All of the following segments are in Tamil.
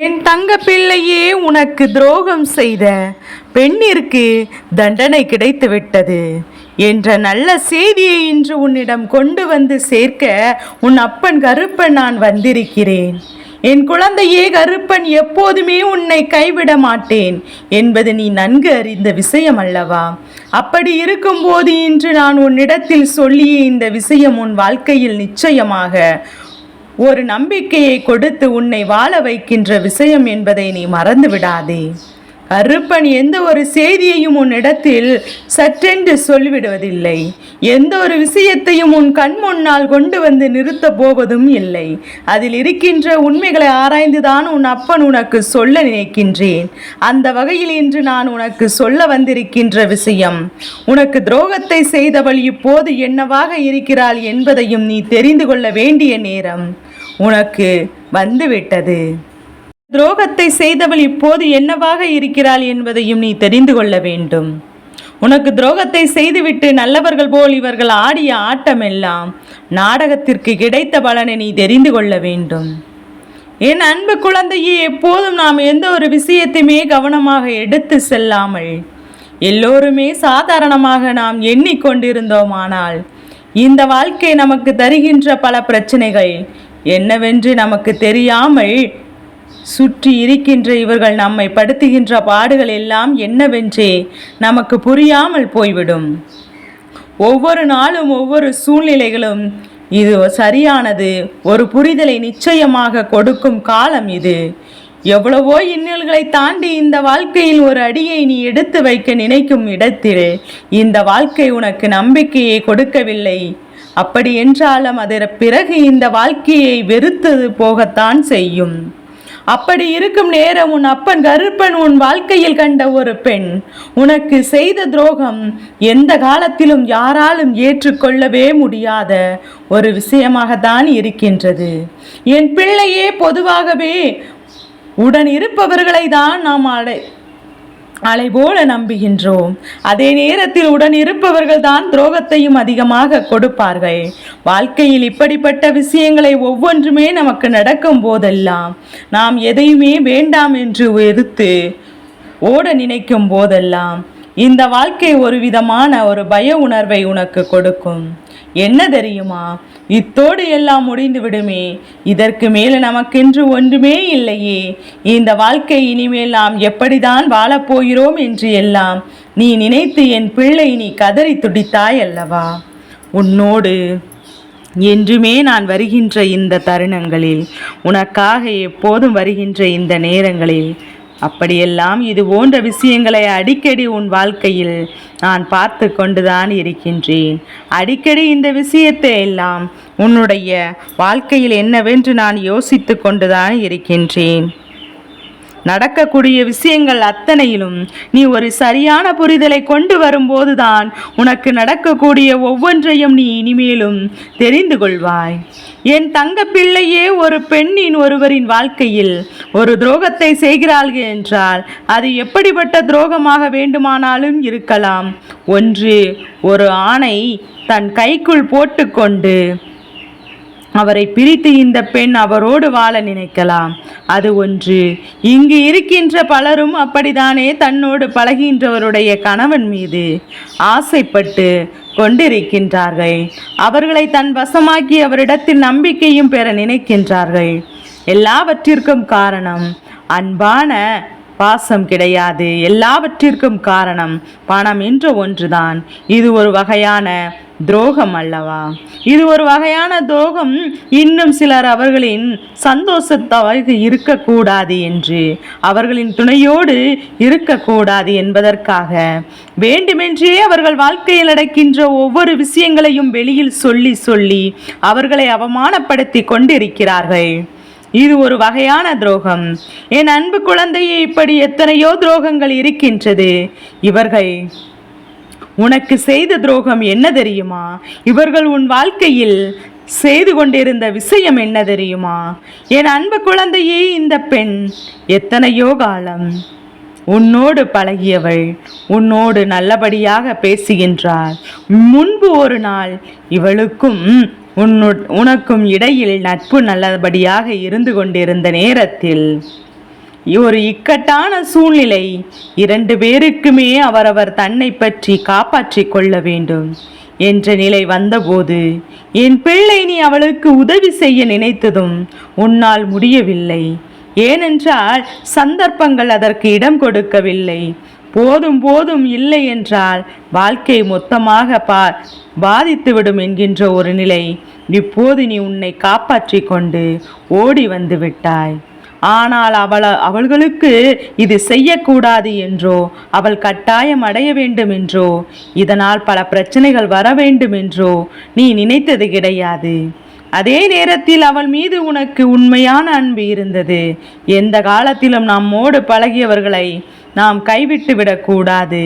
என் தங்க பிள்ளையே உனக்கு துரோகம் செய்த பெண்ணிற்கு தண்டனை கிடைத்து விட்டது என்ற நல்ல செய்தியை இன்று உன்னிடம் கொண்டு வந்து சேர்க்க உன் அப்பன் கருப்பன் நான் வந்திருக்கிறேன். என் குழந்தையே கருப்பன் எப்போதுமே உன்னை கைவிட மாட்டேன் என்பது நீ நன்கு அறிந்த விஷயம் அல்லவா? அப்படி இருக்கும்போது இன்று நான் உன்னிடத்தில் சொல்லிய இந்த விஷயம் உன் வாழ்க்கையில் நிச்சயமாக ஒரு நம்பிக்கையை கொடுத்து உன்னை வாழ வைக்கின்ற விஷயம் என்பதை நீ மறந்து விடாதே கருப்பன் எந்த ஒரு செய்தியையும் உன் இடத்தில் சற்றென்று சொல்லிவிடுவதில்லை. எந்த ஒரு விஷயத்தையும் உன் கண் முன்னால் கொண்டு வந்து நிறுத்தப் போவதும் இல்லை. அதில் இருக்கின்ற உண்மைகளை ஆராய்ந்துதான் உன் அப்பன் உனக்கு சொல்ல நினைக்கின்றேன். அந்த வகையில் இன்று நான் உனக்கு சொல்ல வந்திருக்கின்ற விஷயம் உனக்கு துரோகத்தை செய்தவள் இப்போது என்னவாக இருக்கிறாள் என்பதையும் நீ தெரிந்து கொள்ள வேண்டிய நேரம் உனக்கு வந்துவிட்டது. துரோகத்தை செய்தவள் இப்போது என்னவாக இருக்கிறாள் என்பதையும் நீ தெரிந்து கொள்ள வேண்டும். உனக்கு துரோகத்தை செய்துவிட்டு நல்லவர்கள் போல் இவர்கள் ஆடிய ஆட்டமெல்லாம் நாடகத்திற்கு கிடைத்த பலனை நீ தெரிந்து கொள்ள வேண்டும். என் அன்பு குழந்தையே எப்போதும் நாம் எந்த ஒரு விஷயத்தையுமே கவனமாக எடுத்து செல்லாமல் எல்லோருமே சாதாரணமாக நாம் எண்ணிக்கொண்டிருந்தோமானால் இந்த வாழ்க்கை நமக்கு தருகின்ற பல பிரச்சனைகள் என்னவென்று நமக்கு தெரியாமல் சுற்றி இருக்கின்ற இவர்கள் நம்மை படுத்துகின்ற பாடுகள் எல்லாம் என்னவென்றே நமக்கு புரியாமல் போய்விடும். ஒவ்வொரு நாளும் ஒவ்வொரு சூழ்நிலைகளும் இது சரியானது ஒரு புரிதலை நிச்சயமாக கொடுக்கும் காலம் இது. எவ்வளவோ இன்னல்களை தாண்டி இந்த வாழ்க்கையில் ஒரு அடியை நீ எடுத்து வைக்க நினைக்கும் இடத்தில் இந்த வாழ்க்கை உனக்கு நம்பிக்கையை கொடுக்கவில்லை. அப்படி என்றாலும் அதற்கு பிறகு இந்த வாழ்க்கையை வெறுத்தது போகத்தான் செய்யும். அப்படி இருக்கும் நேரம் உன் அப்பன் கருப்பன் உன் வாழ்க்கையில் கண்ட ஒரு பெண். உனக்கு செய்த துரோகம் எந்த காலத்திலும் யாராலும் ஏற்றுக்கொள்ளவே முடியாத ஒரு விஷயமாகத்தான் இருக்கின்றது. என் பிள்ளையே பொதுவாகவே உடன் இருப்பவர்களை தான் நாம் அடை அலை போல நம்புகின்றோம். அதே நேரத்தில் உடன் இருப்பவர்கள் தான் துரோகத்தையும் அதிகமாக கொடுப்பார்கள். வாழ்க்கையில் இப்படிப்பட்ட விஷயங்களை ஒவ்வொன்றுமே நமக்கு நடக்கும் போதெல்லாம் நாம் எதையுமே வேண்டாம் என்று எதிர்த்து ஓட நினைக்கும் போதெல்லாம் இந்த வாழ்க்கை ஒரு விதமான ஒரு பய உணர்வை உனக்கு கொடுக்கும். என்ன தெரியுமா? இத்தோடு எல்லாம் முடிந்து விடுமே. இதற்கு மேலே நமக்கென்று ஒன்றுமே இல்லையே. இந்த வாழ்க்கை இனிமேல் நாம் எப்படிதான் வாழப்போகிறோம் என்று எல்லாம் நீ நினைத்து என் பிள்ளை நீ கதறி துடித்தாய் அல்லவா? உன்னோடு என்றுமே நான் வருகின்ற இந்த தருணங்களில் உனக்காக எப்போதும் வருகின்ற இந்த நேரங்களில் அப்படியெல்லாம் இது போன்ற விஷயங்களை அடிக்கடி உன் வாழ்க்கையில் நான் பார்த்து கொண்டுதான் இருக்கின்றேன். அடிக்கடி இந்த விஷயத்தை எல்லாம் உன்னுடைய வாழ்க்கையில் என்னவென்று நான் யோசித்து கொண்டுதான் இருக்கின்றேன். நடக்கக்கூடிய விஷயங்கள் அத்தனையிலும் நீ ஒரு சரியான புரிதலை கொண்டு வரும்போதுதான் உனக்கு நடக்கக்கூடிய ஒவ்வொன்றையும் நீ இனிமேலும் தெரிந்து கொள்வாய். என் தங்க பிள்ளையே ஒரு பெண்ணின் ஒருவரின் வாழ்க்கையில் ஒரு துரோகத்தை செய்கிறார்கள் என்றால் அது எப்படிப்பட்ட துரோகமாக வேண்டுமானாலும் இருக்கலாம். ஒன்று ஒரு ஆணை தன் கைக்குள் போட்டுக்கொண்டு அவரை பிரித்து இந்த பெண் அவரோடு வாழ நினைக்கலாம். அது ஒன்று. இங்கு இருக்கின்ற பலரும் அப்படித்தானே தன்னோடு பழகின்றவருடைய கணவன் மீது ஆசைப்பட்டு கொண்டிருக்கின்றார்கள். அவர்களை தன் வசமாக்கி அவரிடத்தில் நம்பிக்கையும் பெற நினைக்கின்றார்கள். எல்லாவற்றிற்கும் காரணம் அன்பான பாசம் கிடையாது. எல்லாவற்றிற்கும் காரணம் பணம் என்ற ஒன்றுதான். இது ஒரு வகையான துரோகம் அல்லவா இது ஒரு வகையான துரோகம். இன்னும் சிலர் அவர்களின் சந்தோஷத்தாக இருக்கக்கூடாது என்று அவர்களின் துணையோடு இருக்கக்கூடாது என்பதற்காக. வேண்டுமென்றே அவர்கள் வாழ்க்கையில் நடக்கின்ற ஒவ்வொரு விஷயங்களையும் வெளியில் சொல்லி சொல்லி அவர்களை அவமானப்படுத்தி கொண்டிருக்கிறார்கள். இது ஒரு வகையான துரோகம். என் அன்பு குழந்தையை இப்படி எத்தனையோ துரோகங்கள் இருக்கின்றது. இவர்கள் உனக்கு செய்த துரோகம் என்ன தெரியுமா? இவர்கள் உன் வாழ்க்கையில் செய்து கொண்டிருந்த விஷயம் என்ன தெரியுமா? என் அன்பு குழந்தையே இந்த பெண் எத்தனையோ காலம் உன்னோடு பழகியவள் உன்னோடு நல்லபடியாக பேசுகின்றாள். முன்பு ஒரு நாள் இவளுக்கும் உன்னு உனக்கும் இடையில் நட்பு நல்லபடியாக இருந்து கொண்டிருந்த நேரத்தில் ஒரு இக்கட்டான சூழ்நிலை. இரண்டு பேருக்குமே அவரவர் தன்னை பற்றி காப்பாற்றிக் கொள்ள வேண்டும் என்ற நிலை வந்தபோது என் பிள்ளை நீ அவளுக்கு உதவி செய்ய நினைத்ததும் உன்னால் முடியவில்லை. ஏனென்றால் சந்தர்ப்பங்கள் அதற்கு இடம் கொடுக்கவில்லை. போதும் போதும் இல்லை என்றால் வாழ்க்கை மொத்தமாக பா பாதித்துவிடும் என்கின்ற ஒரு நிலை. இப்போது நீ உன்னை காப்பாற்றிக் கொண்டு ஓடி வந்து விட்டாய். ஆனால் அவள அவள்களுக்கு இது செய்யக்கூடாது என்றோ அவள் கட்டாயம் அடைய வேண்டும் என்றோ இதனால் பல பிரச்சனைகள் வர வேண்டும் என்றோ நீ நினைத்தது கிடையாது. அதே நேரத்தில் அவள் மீது உனக்கு உண்மையான அன்பு இருந்தது. எந்த காலத்திலும் நம்மோடு பழகியவர்களை நாம் கைவிட்டு விடக்கூடாது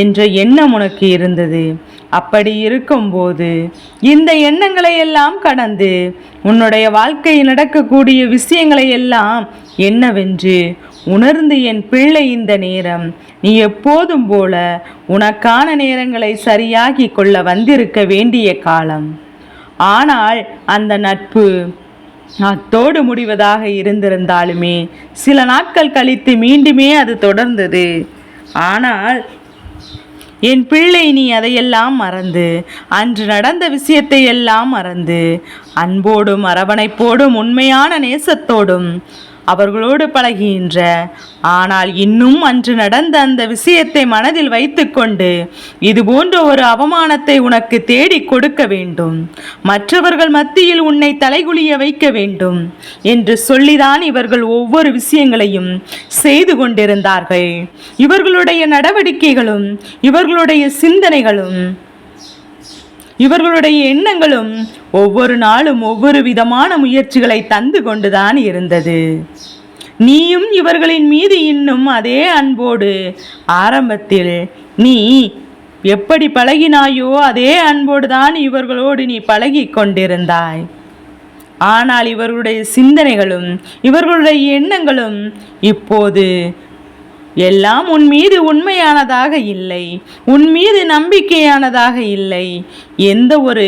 என்ற எண்ணம் உனக்கு இருந்தது. அப்படி இருக்கும்போது இந்த எண்ணங்களை எல்லாம் கடந்து உன்னுடைய வாழ்க்கையில் நடக்கக்கூடிய விஷயங்களை எல்லாம் என்னவென்று உணர்ந்து என் பிள்ளை இந்த நேரம் நீ எப்போதும் போல உனக்கான நேரங்களை சரியாகி கொள்ள வந்திருக்க வேண்டிய காலம். ஆனால் அந்த நட்பு அத்தோடு முடிவதாக இருந்திருந்தாலுமே சில நாட்கள் கழித்து மீண்டுமே அது தொடர்ந்தது. ஆனால் என் பிள்ளை நீ அதையெல்லாம் மறந்து அன்று நடந்த விஷயத்தை எல்லாம் மறந்து அன்போடும் அரவணைப்போடும் உண்மையான நேசத்தோடும் அவர்களோடு பழகுகின்ற. ஆனால் இன்னும் அன்று நடந்த அந்த விஷயத்தை மனதில் வைத்துக்கொண்டு இது போன்ற ஒரு அவமானத்தை உனக்கு தேடி கொடுக்க வேண்டும். மற்றவர்கள் மத்தியில் உன்னை தலைகுலிய வைக்க வேண்டும் என்று சொல்லிதான் இவர்கள் ஒவ்வொரு விஷயங்களையும் செய்து கொண்டிருந்தார்கள். இவர்களுடைய நடவடிக்கைகளும் இவர்களுடைய சிந்தனைகளும் இவர்களுடைய எண்ணங்களும் ஒவ்வொரு நாளும் ஒவ்வொரு விதமான முயற்சிகளை தந்து கொண்டுதான் இருந்தது. நீயும் இவர்களின் மீது இன்னும் அதே அன்போடு ஆரம்பத்தில் நீ எப்படி பழகினாயோ அதே அன்போடு தான் இவர்களோடு நீ பழகி கொண்டிருந்தாய். ஆனால் இவர்களுடைய சிந்தனைகளும் இவர்களுடைய எண்ணங்களும் இப்போது எல்லாம் உன் மீது உண்மையானதாக இல்லை. உன் மீது நம்பிக்கையானதாக இல்லை. எந்த ஒரு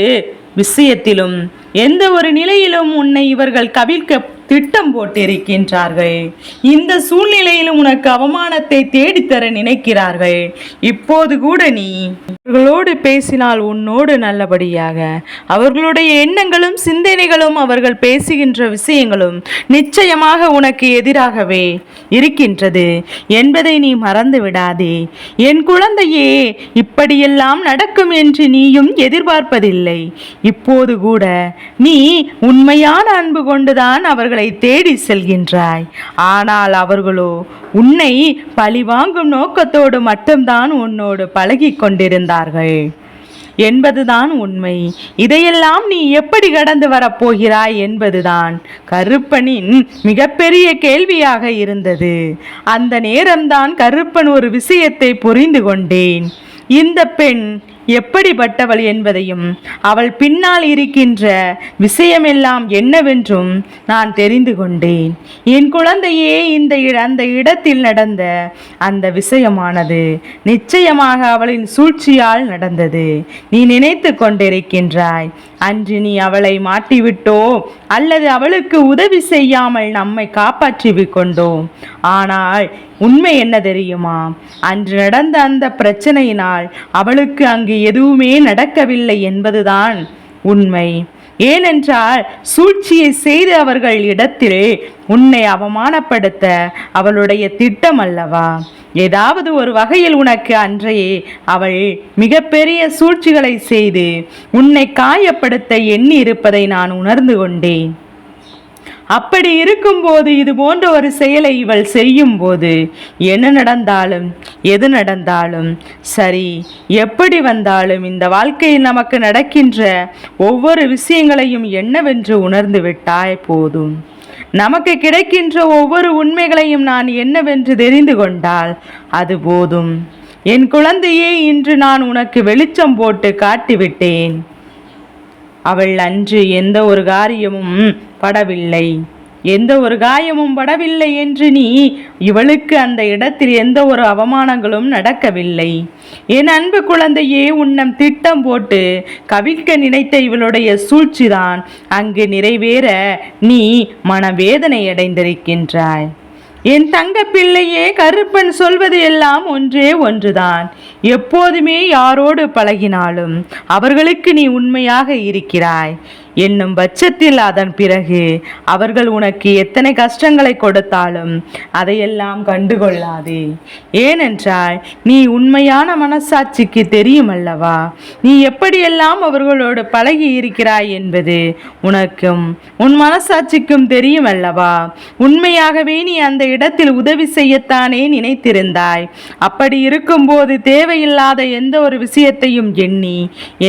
விஷயத்திலும் எந்த ஒரு நிலையிலும் உன்னை இவர்கள் கவிழ்க்க திட்டம் போட்டிருக்கின்றார்கள். இந்த சூழ்நிலையிலும் உனக்கு அவமானத்தை தேடித்தர நினைக்கிறார்கள். இப்போது கூட நீ அவர்களோடு பேசினால் உன்னோடு நல்லபடியாக அவர்களுடைய எண்ணங்களும் சிந்தனைகளும் அவர்கள் பேசுகின்ற விஷயங்களும் நிச்சயமாக உனக்கு எதிராகவே இருக்கின்றது என்பதை நீ மறந்து விடாதே என் குழந்தையே இப்படியெல்லாம் நடக்கும் என்று நீயும் எதிர்பார்ப்பதில்லை. இப்போது கூட நீ உண்மையான அன்பு கொண்டுதான் அவர்கள் தேடி செல்கின்றாய். ஆனால் அவர்களோ உன்னை பழிவாங்கும் நோக்கத்தோடு மட்டும்தான் உன்னோடு பழகி கொண்டிருந்தார்கள். என்பதுதான் உண்மை. இதையெல்லாம் நீ எப்படி கடந்து வரப்போகிறாய் என்பதுதான் கருப்பனின் மிகப்பெரிய கேள்வியாக இருந்தது. அந்த நேரம்தான் கருப்பன் ஒரு விஷயத்தை புரிந்து கொண்டேன். இந்த பெண் எப்படிப்பட்டவள் என்பதையும் அவள் பின்னால் இருக்கின்ற விஷயமெல்லாம் என்னவென்றும் நான் தெரிந்து கொண்டேன். என் குழந்தையே இந்த இட- அந்த இடத்தில் நடந்த அந்த விஷயமானது நிச்சயமாக அவளின் சூழ்ச்சியால் நடந்தது. நீ நினைத்து கொண்டிருக்கின்றாய் அன்று நீ அவளை மாட்டிவிட்டோ அல்லது அவளுக்கு உதவி செய்யாமல் நம்மை காப்பாற்றி கொண்டோம். ஆனால் உண்மை என்ன தெரியுமா? அன்று நடந்த அந்த பிரச்சனையினால் அவளுக்கு அங்கு எதுவுமே நடக்கவில்லை என்பதுதான் உண்மை. ஏனென்றால் சூழ்ச்சியை செய்து அவர்கள் இடத்தில் உன்னை அவமானப்படுத்த அவளுடைய திட்டம் அல்லவா? ஏதாவது ஒரு வகையில் உனக்கு அன்றையே அவள் மிகப்பெரிய சூழ்ச்சிகளை செய்து உன்னை காயப்படுத்த எண்ணி இருப்பதை நான் உணர்ந்து கொண்டேன். அப்படி இருக்கும்போது இது போன்ற ஒரு செயலை இவள் செய்யும் போது என்ன நடந்தாலும் எது நடந்தாலும் சரி எப்படி வந்தாலும் இந்த வாழ்க்கையில் நமக்கு நடக்கின்ற ஒவ்வொரு விஷயங்களையும் என்னவென்று உணர்ந்து விட்டாய் போதும். நமக்கு கிடைக்கின்ற ஒவ்வொரு உண்மைகளையும் நான் என்னவென்று தெரிந்து கொண்டால் அது போதும். என் குழந்தையே இன்று நான் உனக்கு வெளிச்சம் போட்டு காட்டிவிட்டேன். அவள் அன்று எந்த ஒரு காரியமும் படவில்லை. எந்த ஒரு காயமும் படவில்லை என்று நீ இவளுக்கு அந்த இடத்தில் எந்த ஒரு அவமானங்களும் நடக்கவில்லை. என் அன்பு குழந்தையே உன்னம் திட்டம் போட்டு கவிழ்க்க நினைத்த இவளுடைய சூழ்ச்சிதான். அங்கு நிறைவேற நீ மனவேதனை அடைந்திருக்கின்றாய். என் தங்க பிள்ளையே கருப்பன் சொல்வது எல்லாம் ஒன்றே ஒன்றுதான். எப்போதுமே யாரோடு பழகினாலும் அவர்களுக்கு நீ உண்மையாக இருக்கிறாய். என்னும் பட்சத்தில் அதன் பிறகு அவர்கள் உனக்கு எத்தனை கஷ்டங்களை கொடுத்தாலும் அதையெல்லாம் கண்டுகொள்ளாதே. ஏனென்றால் நீ உண்மையான மனசாட்சிக்கு தெரியும் அல்லவா நீ எப்படியெல்லாம் அவர்களோடு பழகி இருக்கிறாய் என்பது உனக்கும் உன் மனசாட்சிக்கும் தெரியும் அல்லவா உண்மையாகவே நீ அந்த இடத்தில் உதவி செய்யத்தானே நினைத்திருந்தாய்? அப்படி இருக்கும்போது தேவையில்லாத எந்த ஒரு விஷயத்தையும் எண்ணி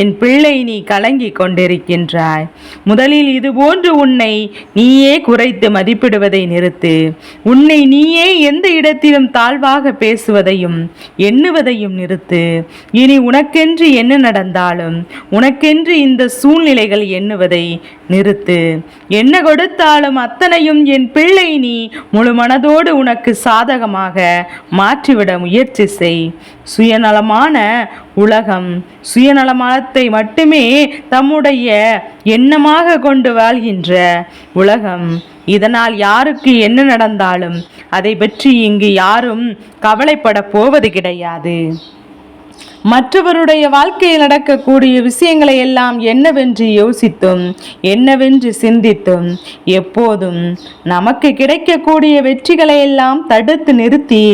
என் பிள்ளை நீ கலங்கி கொண்டிருக்கின்றாய். முதலில் இதுபோன்று உன்னை நீயே குறைத்து மதிப்பிடுவதை நிறுத்து. உன்னை நீயே எந்த இடத்திலும் தாழ்வாக பேசுவதையும் எண்ணுவதையும் நிறுத்து. இனி உனக்கென்று என்ன நடந்தாலும் உனக்கென்று இந்த சூழ்நிலைகள் எண்ணுவதை நிறுத்து. என்ன கொடுத்தாலும் அத்தனையும் என் பிள்ளை நீ முழு மனதோடு உனக்கு சாதகமாக மாற்றிவிட முயற்சி செய். சுயநலமான உலகம் சுயநலமானத்தை மட்டுமே தம்முடைய எண்ணமாக கொண்டு வாழ்கின்ற உலகம். இதனால் யாருக்கு என்ன நடந்தாலும் அதை பற்றி இங்கு யாரும் கவலைப்பட போவது கிடையாது. மற்றவருடைய வாழ்க்கையில் நடக்கக்கூடிய விஷயங்களை எல்லாம் என்னவென்று யோசித்தும் என்னவென்று சிந்தித்தும் எப்போதும் நமக்கு கிடைக்கக்கூடிய வெற்றிகளை எல்லாம் தடுத்து நிறுத்தி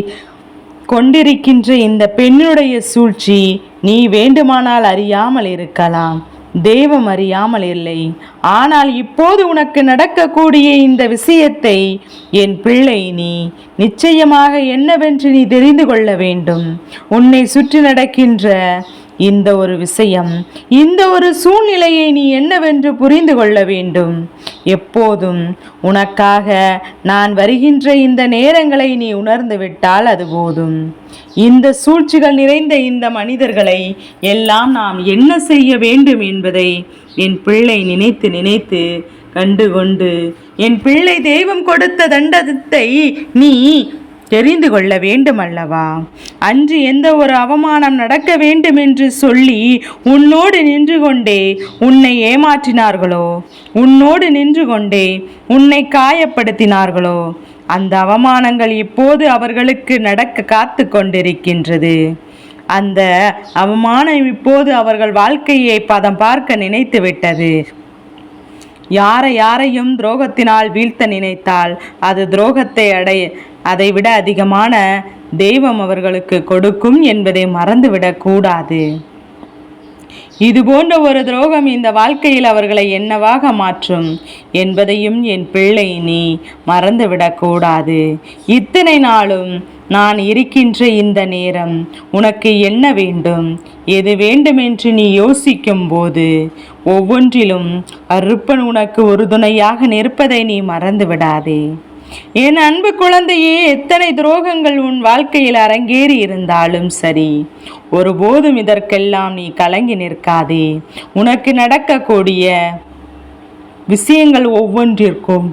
கொண்டிருக்கின்ற இந்த பெண்ணுடைய சூழ்ச்சி நீ வேண்டுமானால் அறியாமல் இருக்கலாம். தெய்வம் அறியாமல் இல்லை. ஆனால் இப்போது உனக்கு நடக்கக்கூடிய இந்த விஷயத்தை என் பிள்ளை நீ நிச்சயமாக என்னவென்று நீ தெரிந்து கொள்ள வேண்டும். உன்னை சுற்றி நடக்கின்ற இந்த ஒரு விஷயம் இந்த ஒரு சூழ்நிலையை நீ என்னவென்று புரிந்து கொள்ள வேண்டும். எப்போதும் உனக்காக நான் வருகின்ற இந்த நேரங்களை நீ உணர்ந்து விட்டால் அது போதும். இந்த சூழ்ச்சிகள் நிறைந்த இந்த மனிதர்களை எல்லாம் நாம் என்ன செய்ய வேண்டும் என்பதை என் பிள்ளை நினைத்து நினைத்து கண்டுகொண்டு என் பிள்ளை தெய்வம் கொடுத்த தண்டத்தை நீ தெரிந்து கொள்ள வேண்டுமல்லவா? அன்று எந்த ஒரு அவமானம் நடக்க வேண்டும் என்று சொல்லி உன்னோடு நின்று கொண்டே உன்னை ஏமாற்றினார்களோ? உன்னோடு நின்று கொண்டே உன்னை காயப்படுத்தினார்களோ? அந்த அவமானங்கள் இப்போது அவர்களுக்கு நடக்க காத்து கொண்டிருக்கின்றது. அந்த அவமானம் இப்போது அவர்கள் வாழ்க்கையை பதம் பார்க்க நினைத்து விட்டது. யாரை யாரையும் துரோகத்தினால் வீழ்த்த நினைத்தால் அது துரோகத்தை அடைய அதைவிட அதிகமான தெய்வம் அவர்களுக்கு கொடுக்கும் என்பதை மறந்துவிடக்கூடாது இது போன்ற ஒரு துரோகம் இந்த வாழ்க்கையில் அவர்களை என்னவாக மாற்றும் என்பதையும் என் பிள்ளை நீ மறந்துவிடக்கூடாது இத்தனை நாளும் நான் இருக்கின்ற இந்த நேரம் உனக்கு என்ன வேண்டும்? எது வேண்டுமென்று நீ யோசிக்கும் போது ஒவ்வொன்றிலும் அருப்பன் உனக்கு உறுதுணையாக நிற்பதை நீ மறந்து விடாதே என் அன்பு குழந்தையே எத்தனை துரோகங்கள் உன் வாழ்க்கையில் அரங்கேறி இருந்தாலும் சரி. ஒருபோதும் இதற்கெல்லாம் நீ கலங்கி நிற்காதே. உனக்கு நடக்கக்கூடிய விஷயங்கள் ஒவ்வொன்றிற்கும்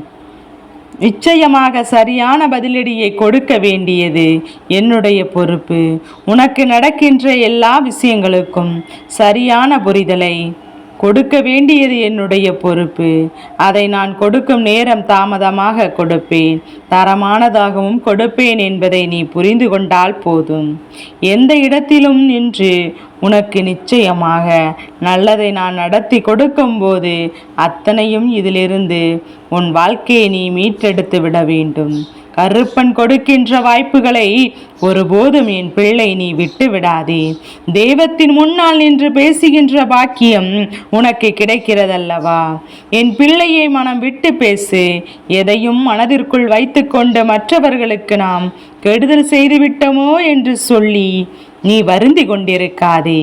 நிச்சயமாக சரியான பதிலடியை கொடுக்க வேண்டியது என்னுடைய பொறுப்பு. உனக்கு நடக்கின்ற எல்லா விஷயங்களுக்கும் சரியான புரிதலை கொடுக்க வேண்டியது என்னுடைய பொறுப்பு. அதை நான் கொடுக்கும் நேரம் தாமதமாக கொடுப்பேன். தரமானதாகவும் கொடுப்பேன் என்பதை நீ புரிந்து கொண்டால் போதும். எந்த இடத்திலும் நின்று உனக்கு நிச்சயமாக நல்லதை நான் நடத்தி கொடுக்கும்போது அத்தனையும் இதிலிருந்து உன் வாழ்க்கையை நீ மீட்டெடுத்து விட வேண்டும். கருப்பன் கொடுக்கின்ற வாய்ப்புகளை ஒருபோதும் என் பிள்ளை நீ விட்டு விடாதே தெய்வத்தின் முன்னால் நின்று பேசுகின்ற பாக்கியம் உனக்கு கிடைக்கிறதல்லவா? என் பிள்ளையை மனம் விட்டு பேசு. எதையும் மனதிற்குள் வைத்துக்கொண்டு மற்றவர்களுக்கு நாம் கெடுதல் செய்துவிட்டோமோ என்று சொல்லி நீ வருந்தி கொண்டிருக்காதே.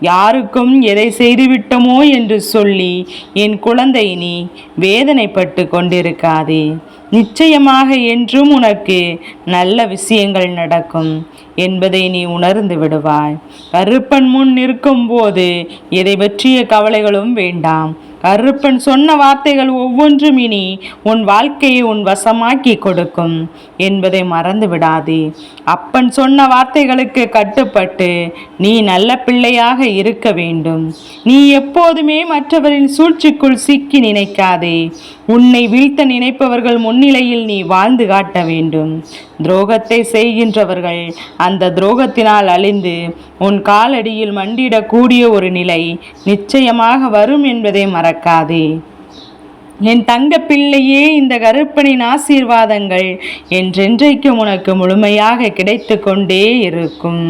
யாருக்கும் எதை செய்துவிட்டோமோ என்று சொல்லி என் குழந்தை நீ வேதனைப்பட்டு கொண்டிருக்காதே. நிச்சயமாக என்றும் உனக்கு நல்ல விஷயங்கள் நடக்கும் என்பதை நீ உணர்ந்து விடுவாய். கருப்பன் முன் நிற்கும்போது எதை பற்றிய கவலைகளும் வேண்டாம். கருப்பன் சொன்ன வார்த்தைகள் ஒவ்வொன்றும் இனி உன் வாழ்க்கையை உன் வசமாக்கி கொடுக்கும் என்பதை மறந்து விடாதே அப்பன் சொன்ன வார்த்தைகளுக்கு கட்டுப்பட்டு நீ நல்ல பிள்ளையாக இருக்க வேண்டும். நீ எப்போதுமே மற்றவரின் சூழ்ச்சிக்குள் சிக்கி நினைக்காதே. உன்னை வீழ்த்த நினைப்பவர்கள் முன்னிலையில் நீ வாழ்ந்து காட்ட வேண்டும். துரோகத்தை செய்கின்றவர்கள் அந்த துரோகத்தினால் அழிந்து உன் காலடியில் மண்டிடக்கூடிய ஒரு நிலை நிச்சயமாக வரும் என்பதை மறக்காதே. என் தங்க பிள்ளையே இந்த கருப்பனின் ஆசீர்வாதங்கள் என்றென்றைக்கும் உனக்கு முழுமையாக கிடைத்து கொண்டே இருக்கும்.